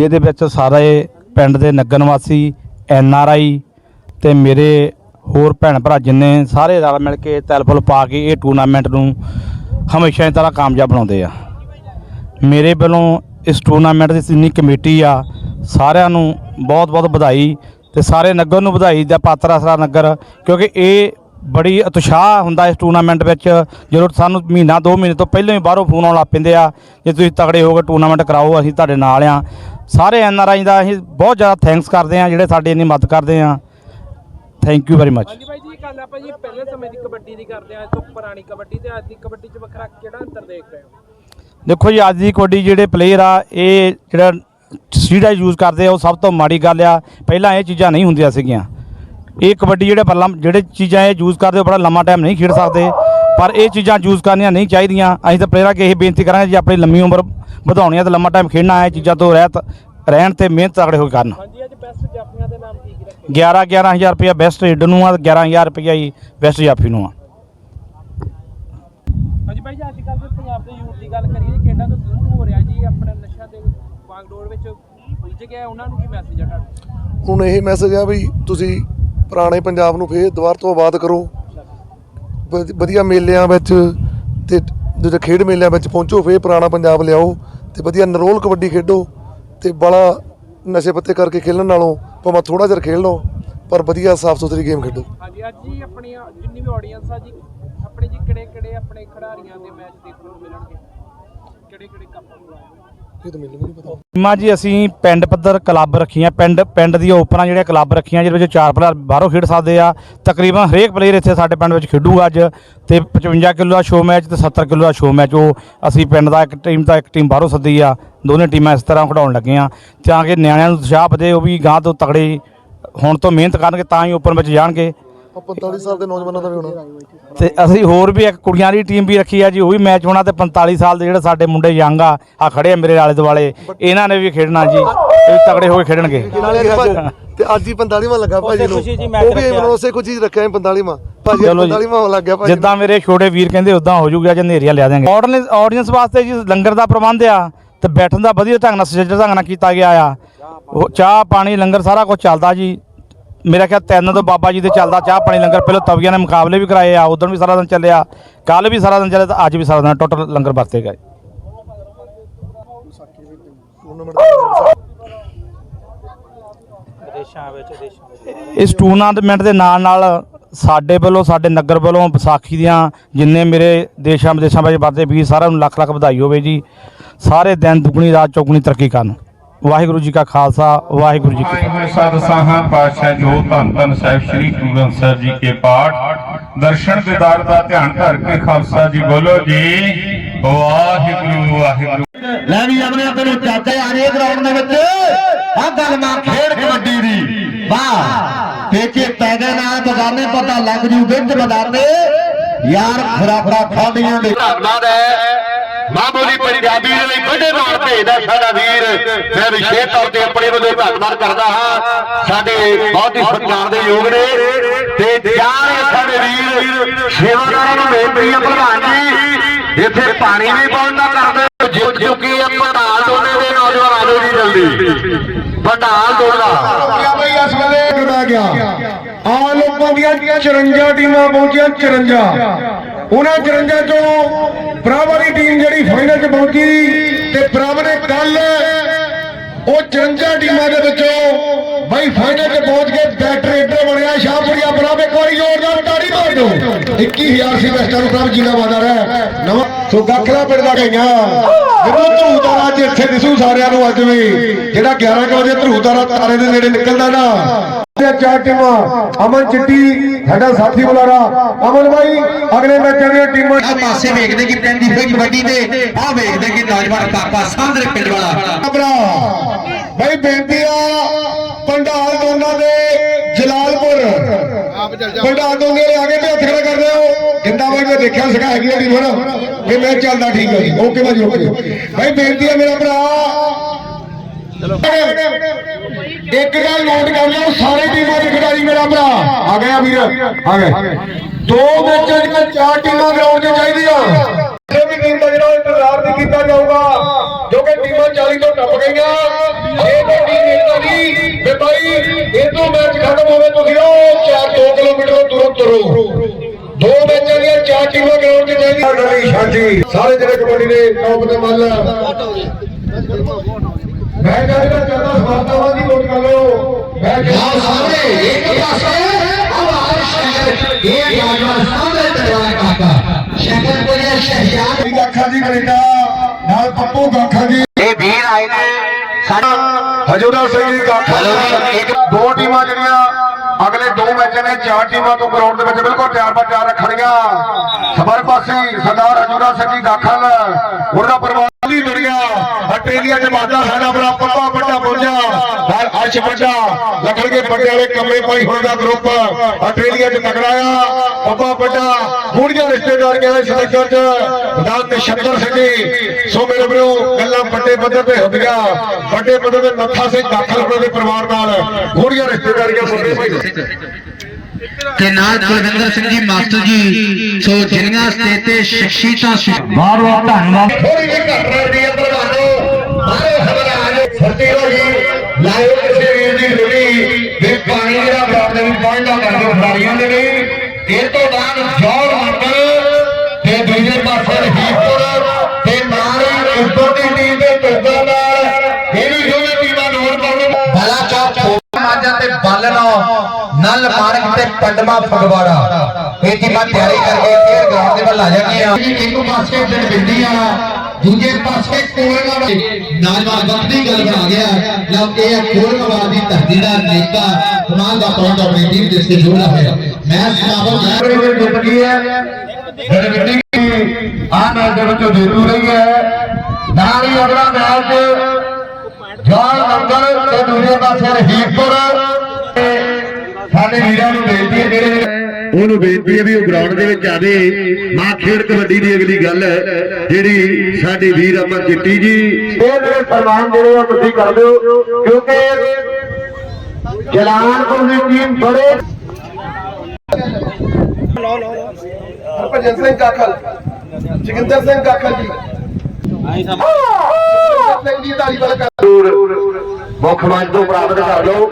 ਜਿਹਦੇ ਵਿੱਚ ਸਾਰੇ ਪਿੰਡ ਦੇ ਨਗਰ ਨਿਵਾਸੀ ਐਨ ਆਰ ਆਈ ਤੇ ਮੇਰੇ ਹੋਰ ਭੈਣ ਭਰਾ ਜਿੰਨੇ ਸਾਰੇ ਰਲ ਮਿਲ ਕੇ ਤਿਲਫੁਲ ਪਾ ਕੇ ਇਹ ਟੂਰਨਾਮੈਂਟ ਨੂੰ ਹਮੇਸ਼ਾ ਦੀ ਤਰ੍ਹਾਂ ਕਾਮਯਾਬ ਬਣਾਉਂਦੇ ਆ। ਮੇਰੇ ਵੱਲੋਂ ਇਸ ਟੂਰਨਾਮੈਂਟ ਦੀ ਜਿੰਨੀ ਕਮੇਟੀ ਆ, ਸਾਰਿਆਂ ਨੂੰ ਬਹੁਤ ਬਹੁਤ ਵਧਾਈ ਤੇ ਸਾਰੇ ਨਗਰ ਨੂੰ ਵਧਾਈ ਦਾ ਪਾਤਰ ਅਸਰਾ ਨਗਰ ਕਿਉਂਕਿ ਇਹ ਬੜੀ ਉਤਸ਼ਾਹ ਹੁੰਦਾ ਇਸ ਟੂਰਨਾਮੈਂਟ ਵਿੱਚ। ਜਦੋਂ ਸਾਨੂੰ ਮਹੀਨਾ, ਦੋ ਮਹੀਨੇ ਤੋਂ ਪਹਿਲਾਂ ਹੀ ਬਾਹਰੋਂ ਫੋਨ ਆਉਣ ਲੱਗ ਪੈਂਦੇ ਆ, ਜੇ ਤੁਸੀਂ ਤਗੜੇ ਹੋ ਕੇ ਟੂਰਨਾਮੈਂਟ ਕਰਾਓ, ਅਸੀਂ ਤੁਹਾਡੇ ਨਾਲ ਆ। ਸਾਰੇ ਐਨ ਆਰ ਆਈ ਦਾ ਅਸੀਂ ਬਹੁਤ ਜ਼ਿਆਦਾ ਥੈਂਕਸ ਕਰਦੇ ਆ ਜਿਹੜੇ ਸਾਡੀ ਇੰਨੀ ਮਦਦ ਕਰਦੇ ਆ ਥੈਂਕ ਯੂ ਵੈਰੀ ਮਚ ਹਾਂਜੀ ਬਾਈ ਜੀ ਗੱਲ ਆਪਾਂ ਜੀ ਪਹਿਲੇ ਸਮੇਂ ਦੀ ਕਬੱਡੀ ਦੀ ਕਰਦੇ ਆ ਤੋਂ ਪੁਰਾਣੀ ਕਬੱਡੀ ਤੇ ਅੱਜ ਦੀ ਕਬੱਡੀ 'ਚ ਵੱਖਰਾ ਕਿਹੜਾ ਅੰਤਰ ਦੇਖ ਰਹੇ ਹੋ? ਦੇਖੋ ਜੀ ਅੱਜ ਦੀ ਕਬੱਡੀ ਜਿਹੜੇ ਪਲੇਅਰ ਆ ਇਹ ਜਿਹੜਾ ਸੀਡਾ ਯੂਜ਼ ਕਰਦੇ ਆ ਉਹ ਸਭ ਤੋਂ ਮਾੜੀ ਗੱਲ ਆ। ਪਹਿਲਾਂ ਇਹ ਚੀਜ਼ਾਂ ਨਹੀਂ ਹੁੰਦੀਆਂ ਸੀਗੀਆਂ। ਇਹ ਕਬੱਡੀ ਜਿਹੜੇ ਪੱਲਾ ਜਿਹੜੇ ਚੀਜ਼ਾਂ ਇਹ ਯੂਜ਼ ਕਰਦੇ ਉਹ ਬੜਾ ਲੰਮਾ ਟਾਈਮ ਨਹੀਂ ਖੇਡ ਸਕਦੇ। ਪਰ ਇਹ ਚੀਜ਼ਾਂ ਯੂਜ਼ ਕਰਨੀਆਂ ਨਹੀਂ ਚਾਹੀਦੀਆਂ। ਅਸੀਂ ਤਾਂ ਪਲੇਅਰਾਂ ਅੱਗੇ ਇਹ ਬੇਨਤੀ ਕਰਾਂਗੇ ਜੀ ਆਪਣੀ ਲੰਮੀ ਉਮਰ ਵਧਾਉਣੀ ਆ ਤੇ ਲੰਮਾ ਟਾਈਮ ਖੇਡਣਾ ਹੈ ਇਹ ਚੀਜ਼ਾਂ ਤੋਂ ਰਹਿਤ ਰਹਿਣ ਤੇ ਮਿਹਨਤ ਤਗੜੇ ਹੋ ਕੇ ਕਰਨ। ਹਾਂਜੀ ਅੱਜ ਬੈਸਟ ਜਾਫੀਆਂ ਦੇ ਨਾਮ ਕੀ ਕੀ ਰੱਖੇ? 11 11000 ਰੁਪਇਆ ਬੈਸਟ ਰੀਡ ਨੂੰ ਆ ਤੇ 11000 ਰੁਪਇਆ ਹੀ ਬੈਸਟ ਜਾਫੀ ਨੂੰ ਆ। ਹਾਂਜੀ ਬਾਈ ਜੀ ਅੱਜ ਕੱਲ੍ਹ ਦੇ ਪੰਜਾਬ ਦੇ ਯੂਥ ਦੀ ਗੱਲ ਕਰੀਏ ਖੇਡਾਂ ਤੋਂ ਦੂਰ ਹੋ ਰਿਹਾ ਜੀ ਆਪਣੇ ਨਸ਼ਾ ਦੇ ਵਾਂਗਡੋਰ ਵਿੱਚ ਉਲਝ ਗਿਆ ਉਹਨਾਂ ਨੂੰ ਕੀ ਮੈਸੇਜ ਆ ਤੁਹਾਡਾ? ਹੁਣ ਇਹ ਮੈਸੇਜ ਆ ਵੀ ਤੁਸੀਂ ਪੁਰਾਣੇ ਪੰਜਾਬ ਨੂੰ ਫੇਰ ਦੁਬਾਰ ਤੋਂ ਆਬਾਦ ਕਰੋ। ਵਧ- ਵਧੀਆ ਮੇਲਿਆਂ ਵਿੱਚ ਤੇ ਜਿਹੜੇ ਖੇਡ ਮੇਲਿਆਂ ਵਿੱਚ ਪਹੁੰਚੋ, ਫੇਰ ਪੁਰਾਣਾ ਪੰਜਾਬ ਲਿਆਓ ਤੇ ਵਧੀਆ ਨਰੋਲ ਕਬੱਡੀ ਖੇਡੋ ਤੇ ਬੜਾ ਨਸ਼ੇ ਪੱਤੇ ਕਰਕੇ ਖੇਲਣ ਨਾਲੋਂ ਭਾਵੇਂ ਥੋੜਾ ਜਿਹਾ ਖੇਡ ਲਓ, ਪਰ ਵਧੀਆ ਸਾਫ਼ ਸੁਥਰੀ ਗੇਮ ਖੇਡੋ। ਹਾਂਜੀ, ਅੱਜ ਜੀ ਆਪਣੀ ਜਿੰਨੀ ਵੀ ਆਡੀਅנס ਆ ਜੀ, ਆਪਣੇ ਜੀ ਕਿਹੜੇ ਕਿਹੜੇ ਆਪਣੇ ਖਿਡਾਰੀਆਂ ਦੇ ਮੈਚ ਦੇਖਣ ਨੂੰ ਮਿਲਣਗੇ? ਕਿਹੜੇ ਕਿਹੜੇ ਕੱਪ ਨੂੰ ਆਏ ਇਹ ਤਾਂ ਮੈਨੂੰ ਵੀ ਨਹੀਂ ਪਤਾ। ਟੀਮਾਂ ਜੀ, ਅਸੀਂ ਪਿੰਡ ਪੱਧਰ ਕਲੱਬ ਰੱਖੀਆਂ ਪਿੰਡ ਪਿੰਡ ਦੀਆਂ ਓਪਨਾਂ ਜਿਹੜੀਆਂ ਕਲੱਬ ਰੱਖੀਆਂ, ਜਿਹਦੇ ਵਿੱਚ ਚਾਰ ਪਲੇਅਰ ਬਾਹਰੋਂ ਖੇਡ ਸਕਦੇ ਆ। ਤਕਰੀਬਨ ਹਰੇਕ ਪਲੇਅਰ ਇੱਥੇ ਸਾਡੇ ਪਿੰਡ ਵਿੱਚ ਖੇਡੂਗਾ ਅੱਜ। ਤੇ 55 ਕਿਲੋ ਦਾ ਸ਼ੋਅ ਮੈਚ ਤੇ 70 ਕਿਲੋ ਦਾ ਸ਼ੋਅ ਮੈਚ ਉਹ ਅਸੀਂ ਪਿੰਡ ਦਾ ਇੱਕ ਟੀਮ ਤਾਂ ਇੱਕ ਟੀਮ ਬਾਹਰੋਂ ਸੱਦੀ ਆ। ਦੋਨੇ ਟੀਮਾਂ ਇਸ ਤਰ੍ਹਾਂ ਖਿਡਾਉਣ ਲੱਗੇ ਆ। ਤਾਂ ਕਿ ਨਿਆਣਿਆਂ ਨੂੰ ਉਤਸ਼ਾਹ ਵਧੇ, ਉਹ ਵੀ ਗਾਂ ਤੋਂ ਤਕੜੇ ਹੋਣ ਤੋਂ ਮਿਹਨਤ ਕਰਨਗੇ, ਤਾਂ ਹੀ ਓਪਨ ਵਿੱਚ ਜਾਣਗੇ। ਆ 45 ਸਾਲ ਦੇ ਨੌਜਵਾਨਾਂ ਦਾ ਵੀ ਹੋਣਾ। ਤੇ ਅਸੀਂ ਹੋਰ ਵੀ ਇੱਕ ਕੁੜੀਆਂ ਦੀ ਟੀਮ ਵੀ ਰੱਖੀ ਆ ਜੀ ਉਹ ਵੀ ਮੈਚ ਹੋਣਾ ਤੇ 45 ਸਾਲ ਦੇ ਜਿਹੜੇ ਸਾਡੇ ਮੁੰਡੇ ਯੰਗ ਆ ਆ ਖੜੇ ਆ ਮੇਰੇ ਆਲੇ ਦੁਆਲੇ ਇਹਨਾਂ ਨੇ ਵੀ ਖੇਡਣਾ ਜੀ ਇਹ ਵੀ ਤਗੜੇ ਹੋ ਕੇ ਖੇਡਣਗੇ। ਤੇ ਅੱਜ ਹੀ 45ਵਾਂ ਲੱਗਾ ਭਾਜੀ ਨੂੰ। ਉਹ ਵੀ ਮੈਨੂੰ ਉਸੇ ਕੁਝ ਹੀ ਰੱਖਿਆ 45ਵਾਂ ਭਾਜੀ ਚਲੋ ਜੀ। 45ਵਾਂ ਲੱਗ ਗਿਆ ਭਾਜੀ ਜਿੱਦਾਂ ਮੇਰੇ ਛੋਟੇ ਵੀਰ ਕਹਿੰਦੇ ਉਦਾਂ ਹੋ ਜੂਗਾ ਜੇ ਹਨੇਰੀਆਂ ਲਿਆ ਦਿਆਂਗੇ। ਆਡੀਅנס ਵਾਸਤੇ ਜੀ ਲੰਗਰ ਦਾ ਪ੍ਰਬੰਧ ਆ ਤੇ ਬੈਠਣ ਦਾ ਵਧੀਆ ਢੰਗ ਨਾਲ ਸੁਚੱਜਰ ਢੰਗ ਨਾਲ ਕੀਤਾ ਗਿਆ ਆ। ਉਹ ਚਾਹ ਪਾਣੀ ਲੰਗਰ ਸਾਰਾ ਕੁਝ ਚੱਲਦਾ ਜੀ। ਮੇਰਾ ਖਿਆਲ ਤਿੰਨ ਤੋਂ ਬਾਬਾ ਜੀ ਦੇ ਚੱਲਦਾ ਚਾਹ ਪਾਣੀ ਲੰਗਰ ਪਹਿਲਾਂ ਤਵੀਆਂ ਨੇ ਮੁਕਾਬਲੇ ਵੀ ਕਰਾਏ ਆ ਉਦੋਂ ਵੀ ਸਾਰਾ ਦਿਨ ਚੱਲਿਆ ਕੱਲ ਵੀ ਸਾਰਾ ਦਿਨ ਚੱਲਿਆ ਤੇ ਅੱਜ ਵੀ ਸਾਰਾ ਦਿਨ ਟੋਟਲ ਲੰਗਰ ਵਰਤੇ ਗਏ। ਇਸ ਟੂਰਨਾਮੈਂਟ ਦੇ ਨਾਲ ਨਾਲ ਸਾਡੇ ਵੱਲੋਂ ਸਾਡੇ ਨਗਰ ਵੱਲੋਂ ਵਿਸਾਖੀ ਦੀਆਂ ਜਿੰਨੇ ਮੇਰੇ ਦੇਸ਼ਾਂ ਵਿਦੇਸ਼ਾਂ ਵਿੱਚ ਵਰਦੇ ਵੀਰ ਸਾਰਿਆਂ ਨੂੰ ਲੱਖ ਲੱਖ ਵਧਾਈ ਹੋਵੇ ਜੀ। ਸਾਰੇ ਦਿਨ ਦੁਗਣੀ ਰਾਤ ਚੌਗੁਣੀ ਤਰੱਕੀ ਕਰਨ। ਵਾਹਿਗੁਰੂ ਜੀ ਕਾ ਖਾਲਸਾ ਵਾਹਿਗੁਰੂ ਜੀ ਕੀ ਹੋਏ ਸਤ ਸਾਹਾਂ ਪਾਤਸ਼ਾਹ ਜੋ ਧੰਨ ਧੰਨ ਸਾਹਿਬ ਸ੍ਰੀ ਗੁਰੂ ਗ੍ਰੰਥ ਸਾਹਿਬ ਜੀ ਕੇ ਪਾਠ ਦਰਸ਼ਨ ਦੀਦਾਰ ਦਾ ਧਿਆਨ ਧਰ ਕੇ ਖਾਲਸਾ ਜੀ ਬੋਲੋ ਜੀ ਵਾਹਿਗੁਰੂ ਵਾਹਿਗੁਰੂ। ਲੈ ਵੀ ਆਪਣੇ ਆਪ ਨੂੰ ਚਾਚੇ ਆਰੇ ਗਰਾਊਂਡ ਦੇ ਵਿੱਚ ਆ ਗਲਮਾ ਖੇਡ ਕਬੱਡੀ ਦੀ। ਵਾਹ ਪੇਚੇ ਪੈਦੇ ਨਾਲ ਬਗਾਨੇ ਪਤਾ ਲੱਗ ਜੂ ਵਿੱਚ ਬਦਾਨੇ ਯਾਰ ਖੁਰਾਕਾਂ ਖਾਦੀਆਂ ਦੇ। ਧੰਨਵਾਦ ਹੈ। ਮਾਂ ਬੋਲੀ ਪੰਜਾਬੀ ਦੇ ਲਈ ਵੱਡੇ ਨਾਲ ਭੇਜਦਾ ਸਾਡਾ ਵੀਰ ਮੈਂ ਵਿਸ਼ੇਸ਼ ਤੌਰ ਤੇ ਆਪਣੇ ਵੱਲੋਂ ਧੰਨਵਾਦ ਕਰਦਾ ਹਾਂ। ਸਾਡੇ ਬਹੁਤ ਹੀ ਸਤਿਕਾਰ ਦੇ ਯੋਗ ਨੇ। ਤੇ ਚਾਰੇ ਸਾਡੇ ਵੀਰ ਸੇਵਾਦਾਰਾਂ ਨੂੰ ਬੇਨਤੀ ਹੈ ਪ੍ਰਧਾਨ ਜੀ, ਇੱਥੇ ਪਾਣੀ ਵੀ ਪਹੁੰਚਦਾ ਕਰਦੇ ਜਿੱਤ ਚੁੱਕੀ ਹੈ। ਪੰਡਾਲ ਦੋਨੇ ਦੇ ਨੌਜਵਾਨ ਆਜੋ ਜੀ ਜਲਦੀ। ਪੰਡਾਲ ਦੋਲਾ ਗਿਆ ਬਈ ਇਸ ਵੇਲੇ ਜੁੜਾ ਗਿਆ। ਆ ਲੋਕਾਂ ਦੀਆਂ 54 ਟੀਮਾਂ ਪਹੁੰਚੀਆਂ 54 ਉਹਨਾਂ 54 ਚੋਂ ਭਰਾਵਾਂ ਦੀ ਟੀਮ ਜਿਹੜੀ ਫਾਈਨਲ 'ਚ ਪਹੁੰਚੀ ਤੇ ਭਰਾਵਾਂ ਨੇ ਕੱਲ ਉਹ 54 ਟੀਮਾਂ ਦੇ ਵਿੱਚੋਂ ਬਾਈ ਫਾਈਨਲ 'ਚ ਪਹੁੰਚ ਕੇ ਬੈਟਰ ਏਡਰ ਬਣਿਆ, ਸ਼ਾਹਪੁਰੀਆ ਭਰਾ ਇੱਕ ਵਾਰੀ ਜ਼ੋਰਦਾਰ ਤਾੜੀ ਮਾਰ ਦਿਓ। 21000 ਸੀ ਵੈਸਟਰਨ ਪ੍ਰਭ ਜੀਨਾ ਬਾਜ਼ਾਰ ਹੈ ਨਵਾਂ ਸੋ ਗੱਖਲਾ ਪਿੰਡ ਦਾ ਗਈਆਂ। ਜਦੋਂ ਧਰੂਤਾਰਾ ਅੱਜ ਇੱਥੇ ਦਿਸੂ ਸਾਰਿਆਂ ਨੂੰ ਅੱਜ ਵੀ, ਜਿਹੜਾ 11 ਕੁ ਵਜੇ ਧਰੂਤਾਰਾ ਤਾਰੇ ਦੇ ਨੇੜੇ ਨਿਕਲਦਾ ਨਾ ਤੇ ਚਾਰ ਟੀਮਾਂ ਅਮਨ ਚਿੱਟੀ ਸਾਡਾ ਸਾਥੀ ਬੁਲਾਰਾ। ਅਮਨ ਭਾਈ ਅਗਲੇ ਮੈਚਾਂ ਦੀਆਂ ਟੀਮਾਂ ਆ ਪਾਸੇ ਵੇਖਦੇ ਕਿ ਪੈਂਦੀ ਹੋਈ ਕਬੱਡੀ ਦੇ ਆ ਵੇਖਦੇ ਕਿ ਨੌਜਵਾਨ ਕਾਕਾ ਸਾਹਮਣੇ ਪਿੰਡ ਵਾਲਾ। ਭਰਾ ਭਾਈ ਬੇਨਤੀ ਆ ਪੰਡਾਲ ਦੋਨਾਂ ਦੇ ਜਲਾਲਪੁਰ। ਪੰਡਾਲ ਦੋਨੇ ਦੇ ਆਗੇ ਤੇ ਹੱਥ ਖੜਾ ਕਰ ਦਿਓ। ਜਿੰਦਾ ਬਾਈ ਮੈਂ ਦੇਖਿਆ ਸੀਗਾ ਹੈਗੀ ਜਿਹੜੀ ਹੁਣ ਇਹ ਮੈਂ ਚੱਲਦਾ ਠੀਕ ਹੈ ਜੀ। ਓਕੇ ਭਾਜੀ ਓਕੇ। ਭਾਈ ਬੇਨਤੀ ਆ ਮੇਰਾ ਭਰਾ। ਇੱਕ ਗੱਲ ਨੋਟ ਕਰ ਲਓ ਸਾਰੇ ਟੀਮਾਂ ਦੇ ਖਿਡਾਰੀ ਮੇਰਾ ਭਰਾ। ਆ ਗਿਆ ਵੀਰ ਆ ਗਏ। ਦੋ ਮੈਚਾਂ ਦੀਆਂ ਚਾਰ ਟੀਮਾਂ ਗਰਾਊਂਡ 'ਤੇ ਚਾਹੀਦੀਆਂ। ਇਹ ਵੀ ਟੀਮ ਦਾ ਜਿਹੜਾ ਇੰਤਜ਼ਾਰ ਨਹੀਂ ਕੀਤਾ ਜਾਊਗਾ ਜੋ ਕਿ ਟੀਮਾਂ 40 ਤੋਂ ਟੱਪ ਗਈਆਂ ਜੇ ਤਾਂ ਟੀਮ ਇਦਾਂ ਦੀ ਵੀ ਭਾਈ ਇਦੋਂ ਮੈਚ ਖਤਮ ਹੋਵੇ ਤੁਸੀਂ ਉਹ 2 ਕਿਲੋਮੀਟਰ ਦੂਰੋਂ ਤੁਰੋ। ਦੋ ਮੈਚਾਂ ਦੀਆਂ ਚਾਰ ਟੀਮਾਂ ਗਰਾਊਂਡ 'ਤੇ ਚਾਹੀਦੀਆਂ। ਸਾਰੇ ਜਿਹੜੇ ਕਬੱਡੀ ਦੇ ਟੌਪ ਤੇ ਮੱਲ ਮੈਂ ਕਹਿੰਦਾ ਚਾਹਤਾ ਸਵਾਗਤਾਂ ਦੀ ਨੋਟ ਕਰ ਲਓ। ਮੈਂ ਸਾਰੇ ਇੱਕ ਪਾਸੇ ਆਵਾਜ਼ ਸ਼ਹਿਰ। ਇਹ ਨੌਜਵਾਨ ਸਾਹਮਣੇ ਤੜਵਾ ਕਾਕਾ। ਸ਼ਹਿਰ ਕੋਲੇ ਸ਼ਹਿਜਾਦ। ਕਹਿੰਦਾ ਗਾਖਾ ਜੀ ਕੈਨੇਡਾ ਨਾਲ ਪੱਪੂ ਗਾਖਾ ਜੀ ਇਹ ਵੀਰ ਆਏ ਨੇ। ਸਾਡਾ ਹਜੂਰਾ ਸਿੰਘ ਜੀ ਗਾਖਾ ਇੱਕ ਦੋ ਟੀਮਾਂ ਜਿਹੜੀਆਂ ਅਗਲੇ ਦੋ ਮੈਚਾਂ ਨੇ ਚਾਰ ਟੀਮਾਂ ਤੋਂ ਗਰਾਊਂਡ ਦੇ ਵਿੱਚ ਬਿਲਕੁਲ ਤਿਆਰ ਬਰ ਤਿਆਰ ਰੱਖਣੀਆਂ। ਸਬਰ ਪਾਸੀ ਸਰਦਾਰ ਹਜੂਰਾ ਸਿੰਘ ਜੀ ਗਾਖਲ ਉਹਨਾਂ ਪਰਿਵਾਰ ਦੀ ਦੁਨੀਆ ਆਸਟ੍ਰੇਲੀਆ ਚ ਵਾਦਾ ਸਾਡਾ ਬੜਾ ਪੱਪਾ ਵੱਡਾ ਪਹੁੰਚਿਆ। ਨਾਲ ਅਰਸ਼ ਵੱਡਾ ਲੱਗਣਗੇ ਵੱਡੇ ਵਾਲੇ ਕਮਰੇ ਪਾਈ ਹੋਣ ਦਾ ਗਰੁੱਪ ਆਸਟ੍ਰੇਲੀਆ ਚ ਤਕੜਾ ਆ ਪੱਪਾ ਵੱਡਾ। ਗੂੜੀਆਂ ਰਿਸ਼ਤੇਦਾਰੀਆਂ ਦੇ ਸਿਲੈਕਟਰ ਚ ਨਾਲ ਨਛੱਤਰ ਸਿੰਘ ਸੋ ਮੇਰੇ ਵੀਰੋ ਗੱਲਾਂ ਵੱਡੇ ਪੱਧਰ ਤੇ ਹੁੰਦੀਆਂ। ਵੱਡੇ ਪੱਧਰ ਤੇ ਨੱਥਾ ਸਿੰਘ ਦਾਖਲ ਹੋਣ ਦੇ ਪਰਿਵਾਰ ਨਾਲ ਗੂੜੀਆਂ ਰਿਸ਼ਤੇਦਾਰੀਆਂ ਮੁੰਡੇ ਭਾਈ ਤੇ ਨਾਲ ਕੁਲਵਿੰਦਰ ਸਿੰਘ ਜੀ ਮਾਸਟਰ ਜੀ ਸੋ ਜਿੰਨੀਆਂ ਸਟੇਜ ਤੇ ਸ਼ਖਸੀਅਤਾਂ ਸੀ। ਧੰਨਵਾਦ ਥੋੜੀ ਜਿਹੀ ਘੱਟ ਰਹੀ ਹੈ ਪ੍ਰਵਾਨੋ ਬਾਹਰੋਂ ਖਬਰ ਆ ਜੇ ਫਰਤੀ ਹੋ ਗਈ ਲਾਇਓ ਕਿਸੇ ਵੀਰ ਦੀ ਰੁੜੀ ਵੀ ਪਾਣੀ ਜਿਹੜਾ ਗਰਾਊਂਡ ਦੇ ਵਿੱਚ ਪਹੁੰਚਦਾ ਕਰਦੇ ਖਿਡਾਰੀਆਂ ਦੇ ਲਈ। ਇਹ ਤੋਂ ਬਾਅਦ ਜੌੜ ਮੰਡਲ ਤੇ ਦੂਜੇ ਪਾਸੇ ਰਹੀਪੁਰ ਤੇ ਨਾਲ ਉੱਪਰ ਦੀ ਟੀਮ ਦੇ ਟੋਗਾ ਨਾਲ ਇਹ ਵੀ ਦੋਵੇਂ ਟੀਮਾਂ ਨੋਟ ਪਾਉਣ ਬਲਾ ਚੌਕ ਮਾਜਾ ਤੇ ਬਾਲਣਾ ਨਲ ਮਾਰਗ ਤੇ ਪੰਡਮਾ ਫਗਵਾੜਾ। ਇਹ ਟੀਮਾਂ ਤਿਆਰੀ ਕਰਕੇ ਫੇਰ ਗਰਾਊਂਡ ਦੇ ਵੱਲ ਆ ਜਾਣਗੀਆਂ। ਇੱਕ ਪਾਸੇ ਪਿੰਡ ਬਿੰਦੀ ਆ ਦੂਜੇ ਪਾਸੇ ਕੋਲਗਾ ਨੌਜਵਾਨ ਵਕਤ ਦੀ ਗੱਲ ਬਣਾ ਗਿਆ। ਲਓ, ਇਹ ਹੈ ਕੋਲਗਾ ਦੀ ਧਰਤੀ ਦਾ ਨੇਤਾ, ਕਮਾਲ ਦਾ ਪੁਆਇੰਟ ਆਪਣੀ ਟੀਮ ਦੇ ਸੇ ਜੋੜਾ ਹੈ ਮੈਂ ਸਨਾਵਰ ਮੈਂ ਜਿੱਤ ਗਈ ਹੈ ਗੜਗੱਡੀ ਆ ਮੈਚ ਦੇ ਵਿੱਚੋਂ ਜੇਤੂ ਰਹੀ ਹੈ। ਨਾਲ ਹੀ ਅਗਲਾ ਮੈਚ ਜਾਲ ਨੰਗਲ ਤੇ ਦੂਜੇ ਪਾਸੇ ਰਹੀਪੁਰ ਸਾਡੇ ਵੀਰਾਂ ਨੂੰ ਬੇਨਤੀ ਹੈ ਜਿਹੜੇ ਉਹਨੂੰ ਬੇਨਤੀ ਹੈ ਵੀ ਉਹ ਗਰਾਊਂਡ ਦੇ ਵਿੱਚ ਆਵੇ। ਮਾਂ ਖੇਡ ਕਬੱਡੀ ਦੀ ਅਗਲੀ ਗੱਲ ਜਿਹੜੀ ਸਾਡੀ ਵੀਰ ਅਮਰ ਚਿੱਟੀ ਜੀ। ਇਹ ਜਿਹੜੇ ਸਨਮਾਨ ਜਿਹੜੇ ਆ ਤੁਸੀਂ ਕਰ ਦਿਓ ਕਿਉਂਕਿ ਜਲਾਨਪੁਰ ਦੀ ਟੀਮ ਬੜੇ ਹਰਭਜਨ ਸਿੰਘ ਕਾਖਲ ਜਗਿੰਦਰ ਸਿੰਘ ਕਾਖਲ ਜੀ। ਆਈ ਸਮਾਂ ਸਿੰਘ ਜੀ ਤਾਲੀ ਵਾਲਾ ਮੁੱਖ ਮੰਚ ਤੋਂ ਪ੍ਰਾਪਤ ਕਰ ਲਓ।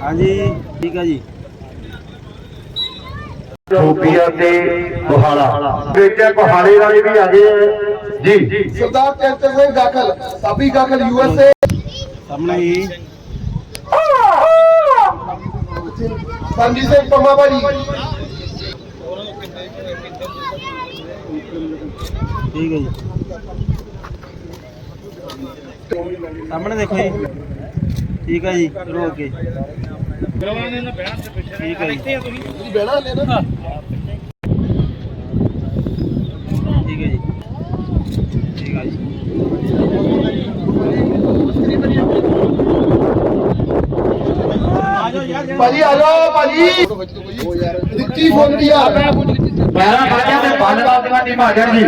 ਹਾਂਜੀ ਠੀਕ ਆ ਜੀ। ਖੂਬੀਆ ਤੇ ਕੋਹਾਲਾ ਬੇਟੇ ਕੋਹਾਲੇ ਵਾਲੇ ਵੀ ਆ ਗਏ ਜੀ। Sardar Chanchal Singh Kakhal Sabi Kakhal U S A ਸਾਹਮਣੇ ਹੀ ਸੰਜੀ ਸਿੰਘ ਪੰਮਾ ਭਾਜੀ। ਠੀਕ ਹੈ ਜੀ। ਸਾਹਮਣੇ ਦੇਖੋ ਜੀ। ਠੀਕ ਹੈ ਜੀ ਚਲੋ ਅੱਗੇ ਠੀਕ ਹੈ ਜੀ। ਬਹਿਣਾ ਲੈ ਨਾ ਠੀਕ ਹੈ ਜੀ। ਠੀਕ ਹੈ ਜੀ। ਭਾਜੀ ਆ ਜਾਓ ਭਾਜੀ। ਦਿੱਤੀ ਫੋਨ ਆ ਪੈਰਾ ਬਾਜਾ ਤੇ ਬਾਲਣਾ ਦੀਆਂ ਟੀਮਾਂ ਜੜ ਜੀ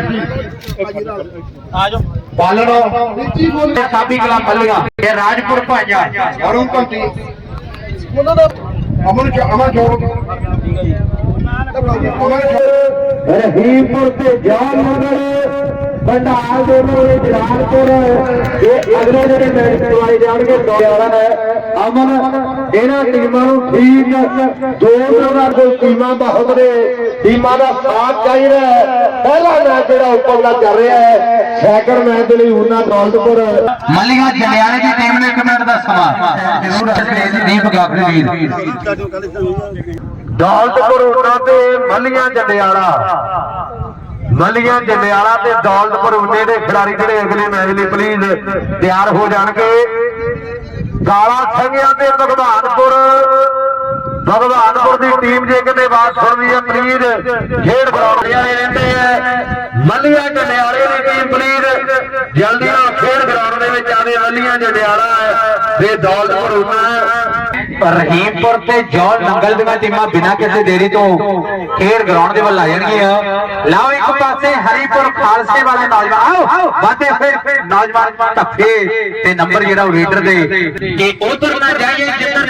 ਆ ਜਾਓ। ਬਾਲਣੋ ਦਿੱਤੀ ਫੋਨ ਤੇ ਸਾਬੀ ਕਲਾ ਮੱਲੀਆਂ ਇਹ ਰਾਜਪੁਰ ਭਾਜਾ ਅਰੁਣ ਕੰਤੀ ਉਹਨਾਂ ਦਾ ਅਮਨ ਚ ਅਮਨ ਜੋੜ ਅਮਨ ਰਹੀਪੁਰ ਤੇ ਜਾਨ ਮੰਗਲ ਬੰਡਾਲ ਦੇ ਮੋਰੇ ਜਲਾਲਪੁਰ। ਇਹ ਅਗਲੇ ਜਿਹੜੇ ਇਹਨਾਂ ਟੀਮਾਂ ਨੂੰ ਠੀਕ ਦੋ ਨੰਬਰ ਦੇ ਟੀਮਾਂ ਬਹੁਤ ਨੇ ਟੀਮਾਂ ਦਾ ਸਾਥ ਚਾਹੀਦਾ ਹੈ। ਪਹਿਲਾ ਮੈਚ ਜਿਹੜਾ ਉੱਪਰਲਾ ਚੱਲ ਰਿਹਾ ਹੈ ਸੈਕੰਡ ਮੈਚ ਦੇ ਲਈ ਉਹਨਾਂ ਦੌਲਤਪੁਰ ਮੱਲੀਆਂ ਜੰਡਿਆਲੇ ਦੀ ਟੀਮ ਨੇ ਇੱਕ ਮਿੰਟ ਦਾ ਸਮਾਂ। ਜ਼ਰੂਰ ਸਟੇਜ ਦੀਪ ਗਾਖੜੀ ਵੀਰ ਦੌਲਤਪੁਰ ਉਹਨਾਂ ਤੇ ਮੱਲੀਆਂ ਜੰਡਿਆਲਾ ਮੱਲੀਆਂ ਜੰਡਿਆਲਾ ਤੇ ਦੌਲਤਪੁਰ ਉਨੇ ਦੇ ਖਿਡਾਰੀ ਜਿਹੜੇ ਅਗਲੇ ਮੈਚ ਲਈ ਪਲੀਜ਼ ਤਿਆਰ ਹੋ ਜਾਣਗੇ। ਗਾਲਾ ਸਿੰਘਿਆਂ ਤੇ ਭਗਵਾਨਪੁਰ। ਭਗਵਾਨਪੁਰ ਦੀ ਟੀਮ ਜੇ ਕਿਤੇ ਬਾਤ ਸੁਣਦੀ ਹੈ ਪਲੀਜ਼ ਖੇਡ ਗਰਾਊਂਡ ਵਾਲੇ ਰਹਿੰਦੇ ਆ। ਮੱਲੀਆਂ ਜੰਡਿਆਲੇ ਦੀ ਟੀਮ ਪਲੀਜ਼ ਜਲਦੀ ਨਾਲ ਖੇਡ ਗਰਾਊਂਡ ਦੇ ਵਿੱਚ ਆਵੇ ਮੱਲੀਆਂ ਜੰਡਿਆਲਾ ਹੈ। ਤੇ ਦੌਲਤਪੁਰ ਉਨਾ ਰਹੀਮਪੁਰ ਤੇ ਜੌਲ ਨੰਗਲ ਦੀਆਂ ਟੀਮਾਂ ਬਿਨਾਂ ਕਿਸੇ ਦੇਰੀ ਤੋਂ ਖੇਡ ਗਰਾਊਂਡ ਦੇ ਵੱਲ ਆ ਜਾਣਗੀਆਂ। ਲਓ ਇੱਕ ਪਾਸੇ ਹਰੀਪੁਰ ਖਾਲਸੇ ਵਾਲੇ ਨੌਜਵਾਨ। ਆਓ ਬਾਤੇ ਫਿਰ ਨੌਜਵਾਨ ਧੱਫੇ ਤੇ ਨੰਬਰ ਜਿਹੜਾ ਉਹ ਰੀਡਰ ਦੇ। ਕਿ ਉਧਰ ਨਾ ਜਾਈਏ ਜਿੱਧਰ